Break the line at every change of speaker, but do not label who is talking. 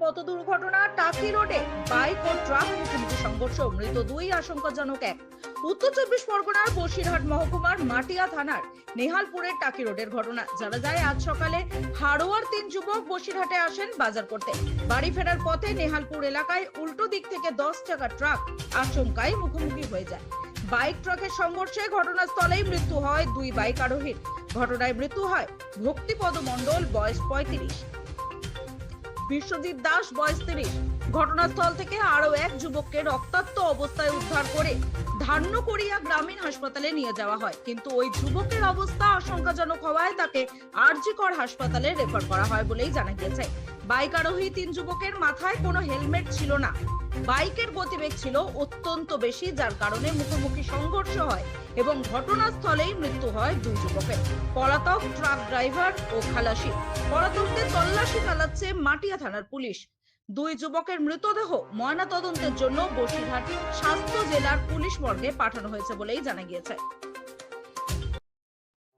পথ দুর্ঘটনা টাকি রোডে বাইক ও ট্রাক মুখোমুখি সংঘর্ষ, মৃত দুই আশঙ্কাজনক এক। উত্তর চব্বিশ পরগনার বসিরহাট মহকুমার মাটিয়া থানার নেহালপুরের টাকি রোডের ঘটনা। জানা যায়, আজ সকালে হাড়োয়ার তিন যুবক বসিরহাটে আসেন বাজার করতে। বাড়ি ফেরার পথে নেহালপুর এলাকায় উল্টো দিক থেকে দশ চাকা ট্রাক আচমকাই মুখোমুখি হয়ে যায়। বাইক ট্রাকের সংঘর্ষে ঘটনাস্থলেই মৃত্যু হয় দুই বাইক আরোহীর। ঘটনায় মৃত্যু হয় ভক্তিপদ মণ্ডল, বয়স পঁয়ত্রিশ। বিশ্বজিৎ দাস, বয়স তিরিশ। ঘটনাস্থল থেকে আরও এক যুবককে রক্তাক্ত অবস্থায় উদ্ধার করে ধান্যকড়িয়া গ্রামীণ হাসপাতালে নিয়ে যাওয়া হয়। কিন্তু ওই যুবকের অবস্থা আশঙ্কাজনক হওয়ায় তাকে আরজিকর হাসপাতালে রেফার করা হয় বলেই জানা গিয়েছে। বাইক আরোহী তিন যুবকের মাথায় কোনো হেলমেট ছিল না। বাইকের গতিবেগ ছিল অত্যন্ত বেশি, যার কারণে মুখোমুখি সংঘর্ষ হয় এবং ঘটনাস্থলেই মৃত্যু হয় দুই যুবকের। পলাতক ট্রাক ড্রাইভার ও খালাসি। পলাতকদের তল্লাশি চালাচ্ছে মাটিয়া থানার পুলিশ। দুই যুবকের মৃতদেহ ময়না তদন্তের জন্য বসিরহাট স্বাস্থ্য জেলার পুলিশ মর্গে পাঠানো হয়েছে বলেই জানা গিয়েছে।